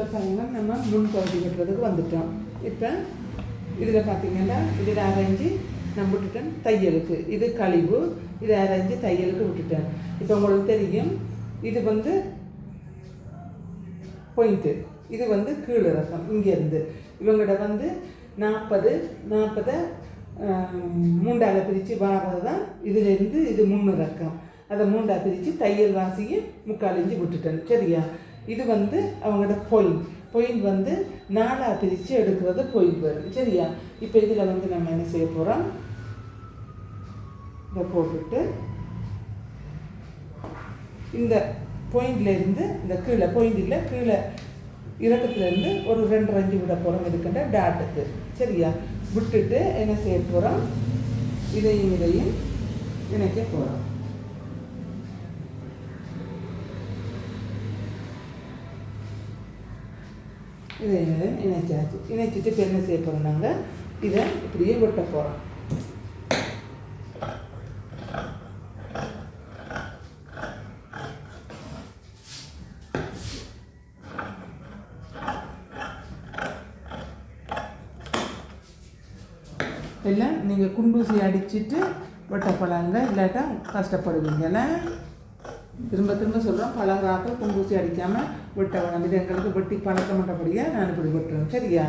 இப்போ பாருங்க நம்ம முன் பகுதி வெட்டுறதுக்கு வந்துட்டோம். இப்போ இதில் பார்த்திங்கன்னா இதில் அரைஞ்சி நான் விட்டுட்டேன் தையலுக்கு. இது கழிவு இதை அரைஞ்சி தையலுக்கு விட்டுட்டேன். இப்போ உங்களுக்கு தெரியும் இது வந்து பாயிண்ட்டு இது வந்து கீழ் இறக்கம் இங்கேருந்து. இவங்கள்ட வந்து நாற்பது நாற்பதை மூண்டால பிரித்து வாரது தான் இதுலேருந்து இது முன்னிறக்கம் அதை மூண்டா பிரித்து தையல் வாசியை முக்கால் இஞ்சி விட்டுட்டேன். சரியா? இது வந்து அவங்களோட பொயின் பொயின் வந்து நாலாக பிரித்து எடுக்கிறது பொயின் வரும் சரியா? இப்போ இதில் வந்து நம்ம என்ன செய்ய போகிறோம் இதை போட்டுட்டு இந்த பாயிண்ட்ல இருந்து இந்த கீழே பாயிண்டில் கீழே இறக்கத்துலேருந்து ஒரு ரெண்டு அஞ்சு விட போகிறோம் இருக்கின்ற டாட்டுக்கு சரியா? விட்டுட்டு என்ன செய்ய போகிறோம் இதையும் இதையும் இணைக்க போகிறோம் இதை இணைச்சாச்சு இணைச்சிட்டு இப்போ என்ன செய்ய போகிறோம் நாங்கள் இதை இப்படியே வெட்ட போகிறோம் எல்லாம் நீங்கள் குண்டூசி அடிச்சிட்டு வெட்டப்படாங்க இல்லாட்டா கஷ்டப்படுவீங்கல்ல? திரும்ப திரும்ப சொல்கிறோம் பழகிறாக்கள் குண்டூசி அடிக்காமல் வெட்ட வேணாம் இது எங்களுக்கு வெட்டி பழக்க மாட்டபடியாக நான் இப்படி வெட்டுறேன். சரியா?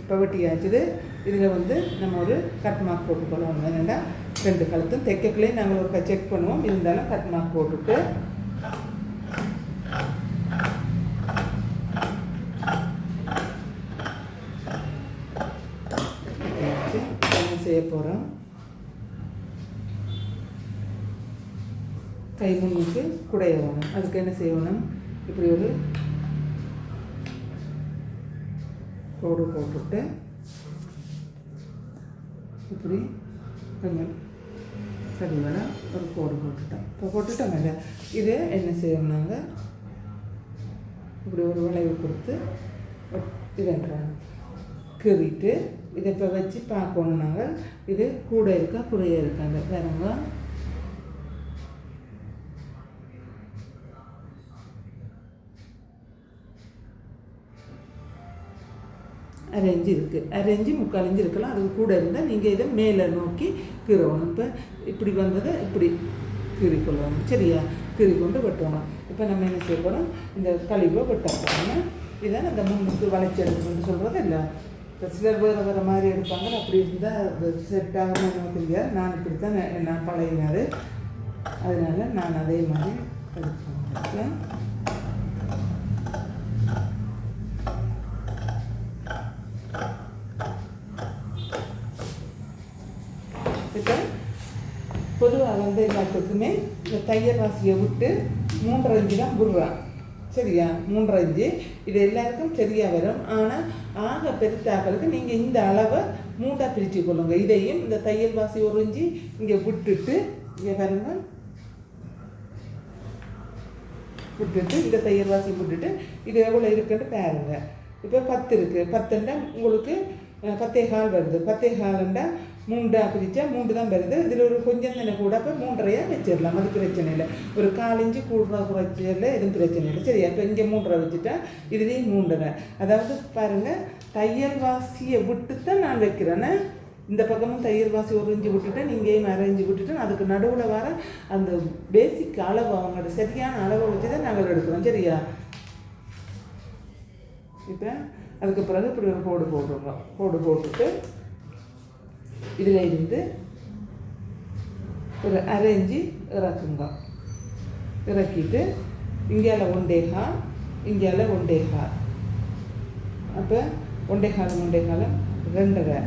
இப்போ வெட்டியாச்சுது. இதில் வந்து நம்ம ஒரு கட் மார்க் போட்டுக்கொள்வோம். என்னென்னா ரெண்டு? கழுத்தும் தைக்கக்குள்ளே நாங்கள் ஒரு செக் பண்ணுவோம். இருந்தாலும் கட் மார்க் போட்டுட்டு என்ன செய்ய போகிறோம் கை முன்னுக்கு குடைய வேணும் அதுக்கு என்ன செய்யணும்? இப்படி ஒரு கோடு போட்டுட்டு இப்படி கொஞ்சம் சரி வர ஒரு கோடு போட்டுட்டேன். இப்போ போட்டுட்டோம்ல இது என்ன செய்யணும்னாங்க இப்படி ஒரு வளைவு கொடுத்து இதுன்றாங்க கீறிட்டு இதை இப்போ வச்சு பார்க்கணும் நாங்கள் இது கூட இருக்கா குறைய இருக்காங்க வேறங்க அரேஞ்சு இருக்குது அரேஞ்சு முக்கால் இஞ்சு இருக்கலாம். அது கூட இருந்தால் நீங்கள் இதை மேலே நோக்கி கீறணும். இப்போ இப்படி வந்ததை இப்படி கீறி கொள்ளணும். சரியா? கீறி கொண்டு வெட்டணும். இப்போ நம்ம என்ன செய்ய போகிறோம் இந்த கழிவை வெட்ட போகிறோம் இதை அந்த முன்னுக்கு வளைச்சி எடுக்கணும்னு சொல்கிறது இல்லை. இப்போ சிலர் வேறு வேறு மாதிரி எடுப்பாங்க. அப்படி இருந்தால் செட் ஆகணும் தெரியாது. நான் இப்படி தான் நான் பழகினார் அதனால் நான் அதே மாதிரி எடுப்பேன் இப்போ பொதுவாக வந்து எல்லாத்துக்குமே இந்த தையல் வாசியை விட்டு மூன்றரை இஞ்சி தான் விடுறான் சரியா? மூன்றரை இஞ்சி இது எல்லாருக்கும் சரியாக வரும். ஆனால் ஆக பெருத்தாக்கிறதுக்கு நீங்கள் இந்த அளவை மூண்டாக பிரித்து கொள்ளுங்கள் இதையும் இந்த தையல் வாசி ஒரு இஞ்சி இங்கே விட்டுட்டு இங்கே பாருங்க. விட்டுட்டு இந்த தையல் வாசி விட்டுட்டு இது எவ்வளோ இருக்குன்னு பாருங்கள் இப்போ பத்து இருக்குது பத்துண்டா உங்களுக்கு பத்தே கால் வருது. பத்தே காலுண்டா மூண்டா பிரித்தா மூன்று தான் வருது. இதில் ஒரு கொஞ்சம் நிலை கூட இப்போ மூன்றரையாக வச்சிடலாம். அது பிரச்சனை இல்லை. ஒரு காலஞ்சு இஞ்சி குறைச்சல எதுவும் பிரச்சனை இல்லை. சரியா? இப்போ இங்கே மூன்றரை வச்சுட்டா இதுலேயும் மூன்றரை. அதாவது பாருங்கள் தையல் வாசியை விட்டு தான் நான் வைக்கிறேன்னு இந்த பக்கமும் தையல் வாசி உறிஞ்சி விட்டுட்டேன் இங்கேயும் நீங்கேயும் விட்டுட்டேன். விட்டுட்டு அதுக்கு நடுவில் வர அந்த பேசிக் அளவு அவங்களோட சரியான அளவை வச்சு தான் நாங்கள் எடுக்கிறோம். சரியா? இப்போ அதுக்கு பிறகு இப்படி ஒரு கோடு போட்டுடுறோம். கோடு போட்டுட்டு இதில் இருந்து ஒரு அரைஞ்சி இறக்குங்க இறக்கிட்டு இங்கேயால ஒண்டேகால் இங்கேயால ஒண்டேகால் அப்போ ஒண்டேகாலம் ஒண்டேகாலம் ரெண்டரை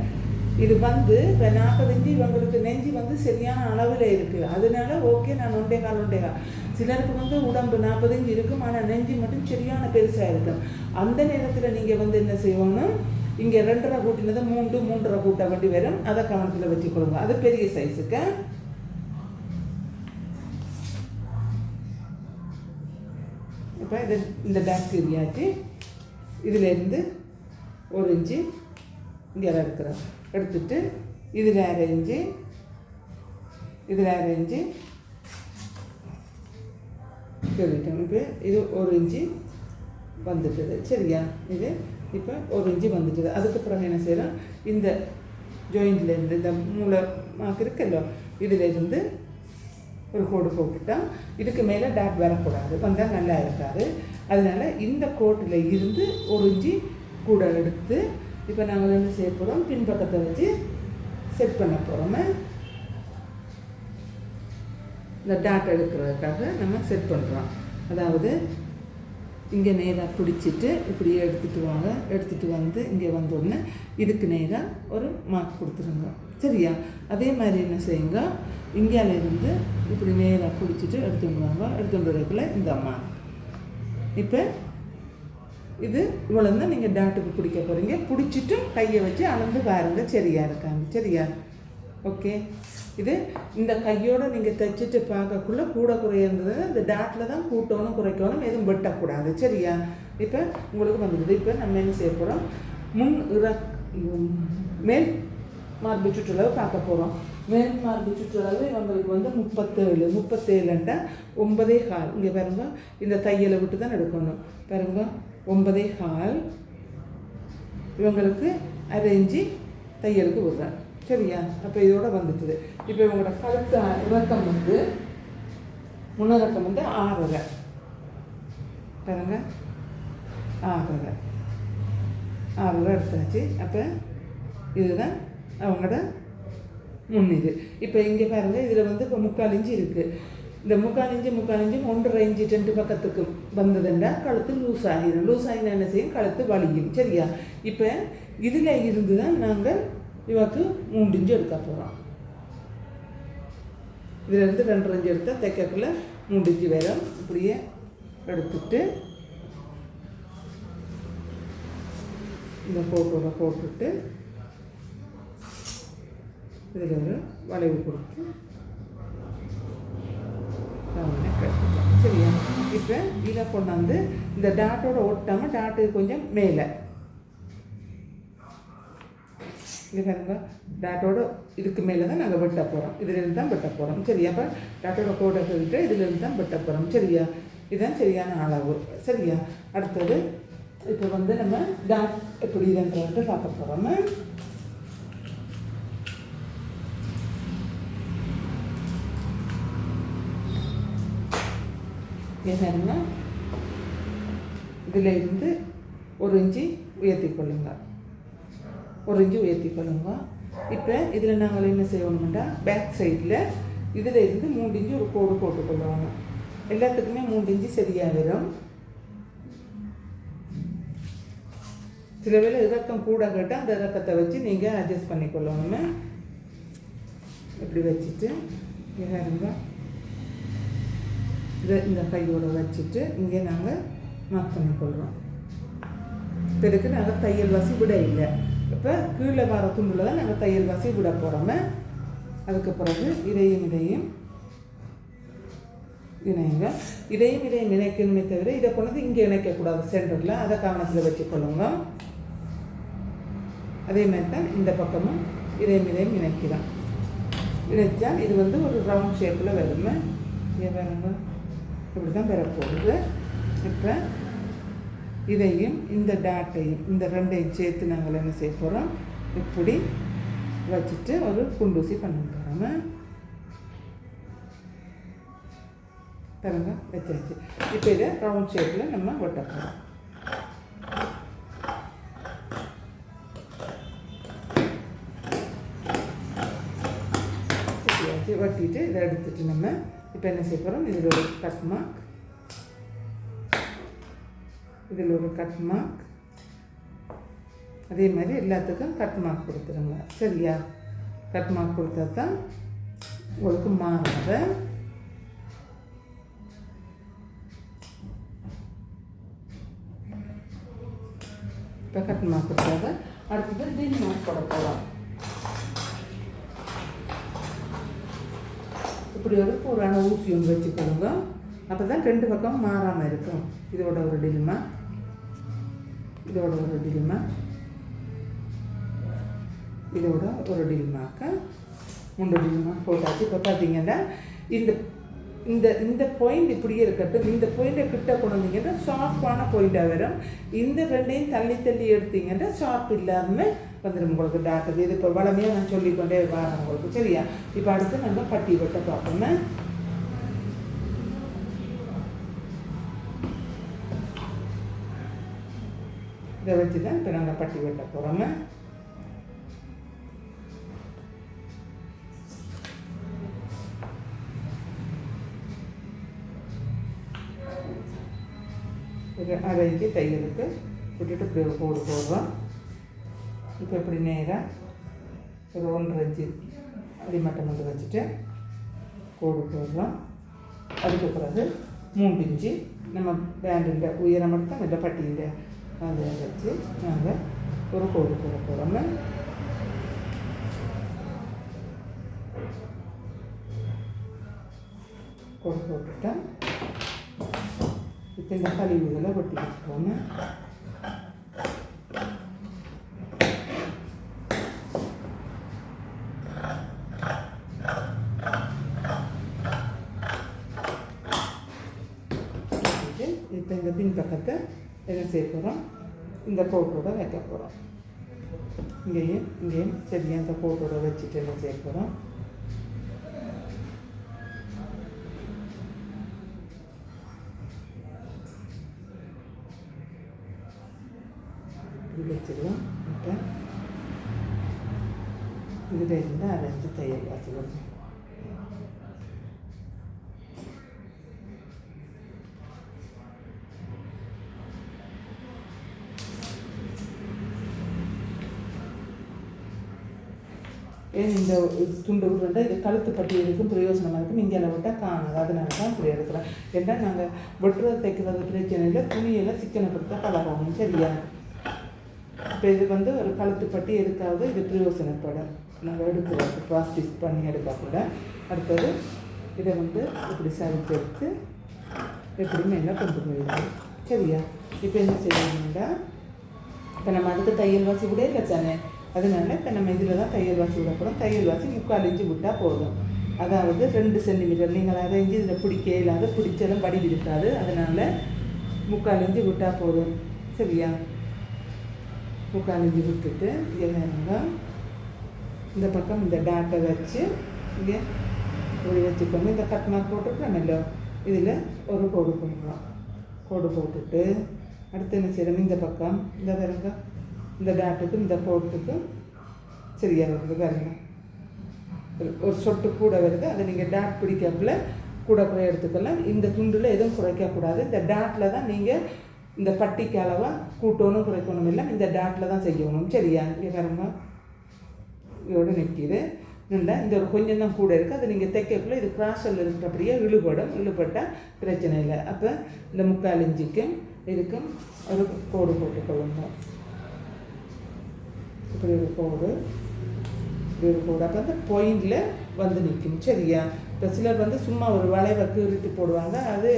இது வந்து இப்போ நாற்பத்தஞ்சு இவங்களுக்கு நெஞ்சு வந்து சரியான அளவில் இருக்குது அதனால ஓகே நான் ஒண்டே கால் ஒண்டே கால் சிலருக்கு வந்து உடம்பு நாற்பத்தஞ்சு இருக்கும் ஆனால் நெஞ்சு மட்டும் சரியான பெருசாக இருக்கும் அந்த நேரத்தில் நீங்கள் வந்து என்ன செய்யணும் இங்கே ரெண்டரை கூட்டினது மூன்று மூன்றரை கூட்ட வண்டி வரும். அதை கவனத்தில் வச்சுக்கொள்ளுங்க. அது பெரிய சைஸுக்கு. இப்போ இது இந்த பாக்டீரியாச்சு இதிலேருந்து ஒரு இன்ச்சு இங்கே எடுக்கிறோம் எடுத்துட்டு இதில் அரை இன்ச்சு இதில் அரை இன்ச்சு. சொல்லிட்டோம் இப்போ இது ஒரு இன்ச்சு வந்துட்டுது. சரியா? இது இப்போ ஒரு இஞ்சி வந்துட்டுது. அதுக்கு பிறகு என்ன செய்யலாம் இந்த ஜாயிண்ட்லேருந்து இந்த மூளை மாக்கு இருக்குல்லோ ஒரு கோடு போட்டுட்டா இதுக்கு மேலே டாட் வரக்கூடாது. வந்தால் நல்லா இருக்காது. அதனால் இந்த கோட்டில் இருந்து ஒரு இஞ்சி கூட எடுத்து இப்போ நாங்கள் என்ன செய்ய போகிறோம் பின்பக்கத்தை வச்சு செட் பண்ண போகிறோமே இந்த டாட் எடுக்கிறதுக்காக நம்ம செட் பண்ணுறோம் அதாவது இங்கே நேராக பிடிச்சிட்டு இப்படி எடுத்துகிட்டு வாங்க எடுத்துகிட்டு வந்து இங்கே வந்தோடனே இதுக்கு நேராக ஒரு மார்க் கொடுத்துருங்க. சரியா? அதே மாதிரி என்ன செய்யுங்க? இந்தியால இருந்து இப்படி நேராக பிடிச்சிட்டு எடுத்துகிட்டு வாங்க எடுத்துகிட்டு வரக்குள்ள இந்த மார்க் இப்போ இது இவ்வளோ தான் நீங்கள் டாட்டுக்கு பிடிக்க போகிறீங்க பிடிச்சிட்டும் கையை வச்சு அளந்து பாருங்கள் சரியாக இருக்காங்க சரியா? ஓகே இது இந்த கையோடு நீங்கள் தைச்சிட்டு பார்க்கக்குள்ளே கூட குறையிறது இந்த டாட்டில் தான் கூட்டணும் குறைக்கணும் எதுவும் வெட்டக்கூடாது. சரியா? இப்போ உங்களுக்கு வந்துடுது. இப்போ நம்ம என்ன செய்ய போகிறோம் முன் இற மேல் மார்பு சுற்றுலாவை பார்க்க போகிறோம் மேல் மார்பு சுற்றளவு இவங்களுக்கு வந்து முப்பத்தேழு முப்பத்தேழுண்டா ஒன்பதே கால். இங்கே பாருங்க. இந்த தையலை விட்டு தான் எடுக்கணும். பாருங்க. ஒன்பதே கால். இவங்களுக்கு அரைஞ்சி தையலுக்கு விடுறேன். சரியா? அப்போ இதோட வந்துட்டுது. இப்போ இவங்களோட கழுத்து இறக்கம் வந்து முன்னரக்கம் வந்து ஆறரை. பாருங்க. ஆறரை. ஆறரை எடுத்தாச்சு. அப்போ இதுதான் அவங்களோட முன்னிது இப்போ இங்கே பாருங்கள் இதில் வந்து இப்போ முக்கால் இஞ்சி இருக்குது இந்த முக்கால் இஞ்சி முக்கால் இஞ்சி ஒன்றரை இஞ்சி ரெண்டு பக்கத்துக்கு வந்ததுண்டா கழுத்து லூஸ் ஆகிடும் லூஸ் ஆகினா என்ன செய்யும்? கழுத்து வலியும். சரியா? இப்போ இதில் இருந்து தான் நாங்கள் இவக்கு மூன்று இஞ்சி எடுக்க போகிறான் இதிலேருந்து ரெண்டு இஞ்சி எடுத்தால் தைக்கக்குள்ள மூன்று இஞ்சு வேகம் இப்படியே எடுத்துட்டு இந்த போட்டோட போட்டுட்டு இதில் ஒரு வளைவு கொடுத்து சரியா? இப்போ இதை கொண்டாந்து இந்த டாட்டோட ஒட்டாமல் டாட்டு கொஞ்சம் மேலே. இங்கே பாருங்க டாட்டோட இதுக்கு மேலே தான் நாங்கள் வெட்ட போகிறோம் இதுலேருந்து தான் வெட்ட போகிறோம் சரியா? அப்போ டாட்டோட கோடை சொல்லிட்டு இதுலேருந்து தான் வெட்ட போகிறோம் சரியா? இதுதான் சரியான அளவு. சரியா? அடுத்தது இப்போ வந்து நம்ம டாட் எப்படி இதுன்றது பார்க்க போகிறோம் என்னன்னா இதில் இருந்து ஒரு இன்ச்சு உயர்த்தி கொள்ளுங்கள் ஒரு இன்ச்சு உயர்த்தி கொள்ளுங்க. இப்போ இதில் நாங்கள் என்ன செய்யணும்னா பேக் சைடில் இதில் இருந்து மூணு இன்ச்சு ஒரு கோடு போட்டுக்கொள்ளுவாங்க எல்லாத்துக்குமே மூணு இன்ச்சு சரியாக வரும். சில வேளை இறக்கம் கூட கேட்டால் அந்த இறக்கத்தை வச்சு நீங்கள் அட்ஜஸ்ட் பண்ணிக்கொள்ளணுமே இப்படி வச்சுட்டு இங்கே பாருங்க. இதை இந்த கையோட வச்சுட்டு இங்கே நாங்கள் மார்க் பண்ணிக்கொள்கிறோம் பிறகு நாங்கள் தையல் வாசி விட இல்லை. இப்போ கீழே வர துண்டில் தான் நாங்கள் தையல் வாசி விட போகிறோமே அதுக்கு பிறகு இதையும் இதையும் இணைங்க. இதையும் இதையும் இணைக்கணுமே தவிர இதை கொண்டு இங்கே இணைக்கக்கூடாது. சென்டரில் அதை கவனத்தில் வச்சுக்கொள்ளுங்க. அதே மாதிரி தான் இந்த பக்கமும் இதையும் இதையும் இணைக்கலாம் இணைச்சால் இது வந்து ஒரு ரவுண்ட் ஷேப்பில் வருமே. இங்கே பாருங்க. இப்படி தான் பெறப்போகுது இப்போ இதையும் இந்த டாட்டையும் இந்த ரெண்டையும் சேர்த்து நாங்கள் என்ன செய்ய போகிறோம் இப்படி வச்சுட்டு ஒரு குண்டூசி பண்ண போகிறோம் பாருங்க வச்சாச்சு. இப்போ இதை ரவுண்ட் ஷேப்பில் நம்ம ஒட்ட போகிறோம் இதை எடுத்துட்டு நம்ம இப்போ என்ன செய்ய போகிறோம் இதில் ஒரு கட் மார்க் இதில் ஒரு கட் மார்க் அதே மாதிரி எல்லாத்துக்கும் கட் மார்க் கொடுத்துருங்க. சரியா? கட் மார்க் கொடுத்தா தான் உங்களுக்கு மாறாத இப்போ கட் மார்க் கொடுத்தாத அடுத்தது டீன் மார்க் போட போகலாம் இப்படி ஒரு பூரான ஊசி ஒன்று வச்சுக்கோங்க அப்போ தான் ரெண்டு பக்கம் மாறாமல் இருக்கும். இதோட ஒரு டில்மா இதோட ஒரு டில்மா இதோட ஒரு டில்மாக்க மூன்று டில்மா போட்டாச்சு. இப்போ பார்த்தீங்கன்னா இந்த இந்த இந்த பாயிண்ட் இப்படியே இருக்கட்டும். இந்த பாயிண்ட்டை கிட்ட கொண்டு வந்தீங்கன்னா ஷார்ப்பான பாயிண்ட்டாக வரும். இந்த ரெண்டையும் தள்ளி தள்ளி எடுத்தீங்கன்னா ஷார்ப் இல்லாமல் வந்துடும் உங்களுக்கு டாக்டர் இது இப்போ வளமையாக நான் சொல்லிக்கொண்டே வரேன் உங்களுக்கு. சரியா? இப்போ அடுத்து நம்ம பட்டி வெட்ட பார்ப்போமே? இதை வச்சு தான் இப்போ நாங்கள் பட்டி வெட்ட போகிறோங்க ஒரு அரை இன்ச்சு தையலுக்கு விட்டுட்டு இப்படி கோடு போடுறோம். இப்போ இப்படி நேராக ஒரு ஒன்றரை இன்ச்சு அடிமட்டம் வந்து வச்சுட்டு கோடு போடுறோம். அதுக்கு பிறகு மூன்று இன்ச்சு நம்ம பேண்டில் உயரம் மட்டும் இந்த பட்டியில் அதை வச்சு நாங்கள் ஒரு கோடு போட போகிறோம் கோடு போட்டுட்டேன் இப்போ இந்த கழிவுகளை வெட்டி வச்சுக்கோங்க. இப்போ இந்த பின் பக்கத்தை என்ன செய்ய போகிறோம் இந்த கோட்டோட வைக்க போகிறோம் இங்கேயும் இங்கேயும் சரியாக அந்த கோட்டோட வச்சுட்டு என்ன செய்ய போகிறோம் இப்படி வச்சிடலாம் இப்போ இதில் இருந்து அரைஞ்சு தையல் வாசி வரும் இந்த துண்டு விட்டுறா இது கழுத்து பட்டி இருக்கும் பிரயோஜனமாக இருக்கும்? இங்கே விட்டால் காணாது. அதனால தான் இப்படி எடுக்கிறேன் ஏன்னா நாங்கள் வெட்டுறது தைக்கிறது பிரச்சனை இல்லை. துணியெல்லாம் சிக்கனப்படுத்த பழகணும் சரியா? இப்போ இது வந்து ஒரு கழுத்து பட்டி எதுக்காவது இது பிரயோசனப்படும் நாங்கள் எடுக்கிறோம். ப்ராஸ்டிஸ் பண்ணி எடுக்க கூட. அடுத்தது இதை வந்து இப்படி சரித்து எடுத்து எப்படி மேலே கொண்டு போயிடுவோம் சரியா? இப்போ என்ன செய்யணும்னா இப்போ நம்ம அடுத்த தையல் வாசி கூட இல்லை தானே? அதனால இப்போ நம்ம இதில் தான் தையல் வாசி விட போகிறோம் தையல் வாசி முக்கால் இஞ்சி விட்டால் போதும். அதாவது ரெண்டு சென்டிமீட்டர். நீங்கள் அதை இஞ்சி இதில் பிடிக்க இல்லாத பிடிச்சதும் படி இருக்காது அதனால் முக்கால் இஞ்சி விட்டால் போதும். சரியா? முக்கால் இஞ்சி விட்டுட்டு இங்கே இந்த பக்கம் இந்த டாட்டை வச்சு இங்கே இப்படி வச்சுக்கோங்க. இந்த கட் மார்க் இல்லை இதில் ஒரு கோடு போடுறோம் கோடு போட்டுட்டு அடுத்து என்ன செய்யணும்? இந்த பக்கம். இந்த பாருங்க. இந்த டாட்டுக்கும் இந்த கோட்டுக்கும் சரியாக வருது பாருங்க. ஒரு- ஒரு சொட்டு கூட வருது. அதை நீங்கள் டாட் பிடிக்கக்குள்ள கூட போய் எடுத்துக்கலாம் இந்த துண்டில் எதுவும் குறைக்கக்கூடாது இந்த டாட்டில் தான் நீங்கள் இந்த பட்டிக்கு அளவாக கூட்டணும் குறைக்கணும் இல்லை இந்த டாட்டில் தான் செய்யணும். சரியா? இங்கே பாருங்க. இதோட நிற்கிது நல்லா இந்த ஒரு கொஞ்சம் தான் கூட இருக்குது அதை நீங்கள் தைக்கக்குள்ளே இது கிராஸில் இருக்கிறபடியே இழுபடும். இழுபட்டால் பிரச்சனை இல்லை. அப்போ இந்த முக்கால் இஞ்சிக்கும் இதுக்கும் ஒரு கோடு போட்டுக்கொள்ளுங்க. இப்படி ஒரு கோடு இப்படி ஒரு கோடு. அப்போ அந்த பாயிண்டில் வந்து நிற்கும் சரியா? இப்போ சிலர் வந்து சும்மா ஒரு வளைவை கீறிட்டு போடுவாங்க. அது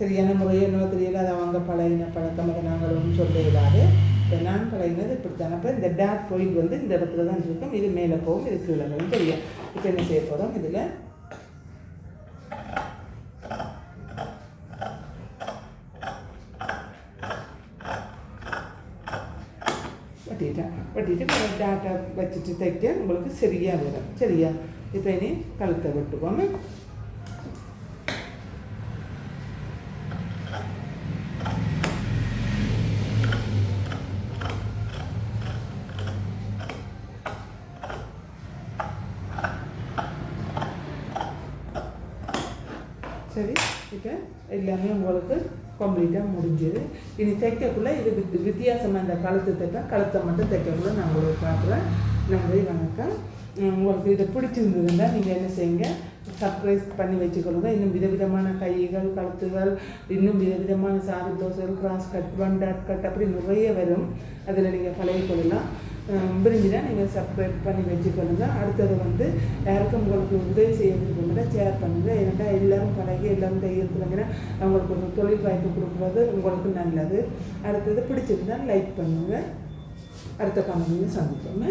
சரியான முறையோ என்னவோ தெரியல. அது அவங்க பழகின பழக்கம் அதை நாங்கள் ஒன்றும் சொல்ல இயலாது இப்போ நான் பழகினது இப்படித்தான். அப்போ இந்த டாட் பாயிண்ட் வந்து இந்த இடத்துல தான் இருக்கும். இது மேலே போகும். இது கீழே வரும். சரியா? இப்போ என்ன செய்ய போகிறோம் இதில் வெட்டிட்டேன் வெட்டிட்டு டாட்டா வச்சுட்டு தைக்க உங்களுக்கு சரியாக வரும் சரியா இப்போ இனி கழுத்தை வெட்டுவோம் சரி இப்போ எல்லாமே உங்களுக்கு கம்ப்ளீட்டாக முடிஞ்சது. இனி தைக்கக்குள்ளே இது வித் வித்தியாசமாக இந்த கழுத்து தைப்பேன். கழுத்தை மட்டும் தைக்கக்குள்ளே நான் உங்களுக்கு பார்க்குறேன் நன்றி வணக்கம். உங்களுக்கு இதை பிடிச்சிருந்ததுன்னா நீங்கள் என்ன செய்யுங்க சர்ப்ரைஸ் பண்ணி வச்சுக்கொள்ளுங்க. இன்னும் விதவிதமான கைகள் கழுத்துகள் இன்னும் விதவிதமான sorry தோசைகள் cross cut one dot cut அப்படி நிறைய வரும். அதில் நீங்கள் பழகிக்கொள்ளலாம். அஹ் விரும்பினா நீங்கள் சப்ஸ்கிரைப் பண்ணி வச்சுக்கொள்ளுங்க அடுத்தது வந்து யாருக்கும் உங்களுக்கு உதவி செய்ய விரும்புகிறதா ஷேர் பண்ணுங்கள் ஏன்னா எல்லோரும் பழகி எல்லாரும் தைக்கிறதுலங்கிற அவங்களுக்கு ஒரு தொழில் வாய்ப்பு கொடுக்குறது உங்களுக்கு நல்லது. அடுத்தது பிடிச்சிருந்தா லைக் பண்ணுங்கள் அடுத்த காணொலியில் சந்திப்போம்.